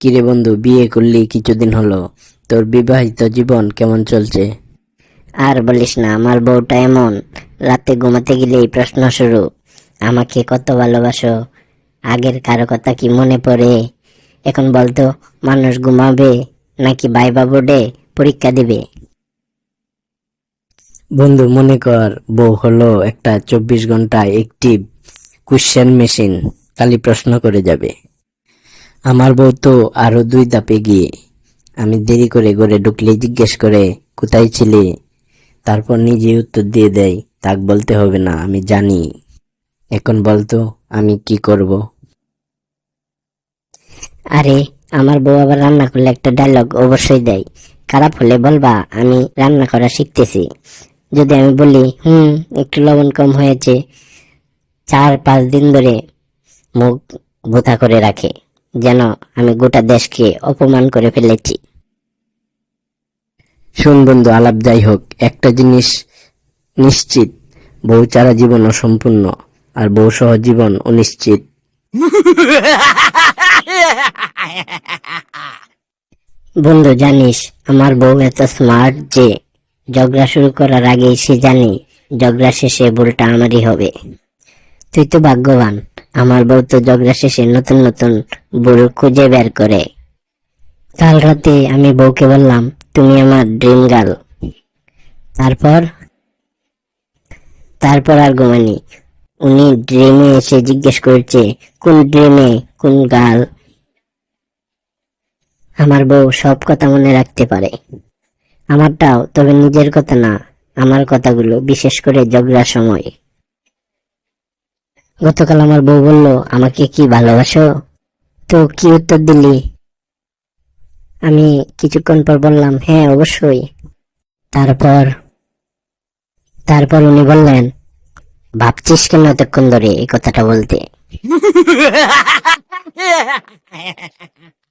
কিরে বন্ধু বিয়ে করলি কিছুদিন হলো। তোর বিবাহিত জীবন কেমন চলছে? আর বলিস না আমার বউটা এমন। রাতে ঘুমাতে গেলেই প্রশ্ন শুরু আমাকে কত ভালোবাসো? আগের কারও কথা কি মনে পড়ে? এখন বলতো মানুষ ঘুমাবে নাকি বাইবা বোর্ডে পরীক্ষা দিবে? বন্ধু মনে কর বউ হলো একটা চব্বিশ ঘণ্টা একটিভ কোশ্চেন মেশিন খালি প্রশ্ন করে যাবে। আমার বউ তো আরও দুই ধাপে গিয়ে আমি দেরি করে ঘরে ঢুকলে জিজ্ঞেস করে, কোথায় ছিলে? তারপর নিজে উত্তর দিয়ে দেয়, তাক বলতে হবে না, আমি জানি। এখন বলতো, আমি কি করব? আরে, আমার বউ আবার রান্না করলে একটা ডায়লগ অবশ্যই দেয়। খারাপ হলে বলবা, আমি রান্না করা শিখতেছি। যদি আমি বলি, হুম, একটু লবণ কম হয়েছে, চার পাঁচ দিন ধরে মুখ বোথা করে রাখে। যেন আমি গোটা দেশকে অপমান করে ফেলেছি। শোন বন্ধু আলাপ যাই হোক, একটা জিনিস নিশ্চিত বউ ছাড়া জীবন অসম্পূর্ণ আর বউ সহ জীবন অনিশ্চিত। বন্ধু, জানিস, আমার বউ এত স্মার্ট যে ঝগড়া শুরু করার আগেই সে জানি ঝগড়া শেষে ভুলটা আমারই হবে। তুই তো ভাগ্যবান। আমার বউ তো ঝগড়া শেষে নতুন নতুন বুড়ো খুঁজে বের করে। কাল রাতে আমি বউকে বললাম, তুমি আমার ড্রিম গার্ল। তারপর তারপর আর ঘুমানি উনি ড্রিমে এসে জিজ্ঞেস করছে, কোন ড্রিমে কোন গাল আমার বউ সব কথা মনে রাখতে পারে। আমারটাও, তবে নিজের কথা না, আমার কথাগুলো বিশেষ করে ঝগড়ার সময়। গতকাল আমার বউ বলল, আমাকে কি ভালোবাসো? তো কি উত্তর দিলি? আমি কিছুক্ষণ পর বললাম হ্যাঁ অবশ্যই। তারপর তারপর উনি বললেন, ভাবছিস কেন এতক্ষণ ধরে এই কথাটা বলতে?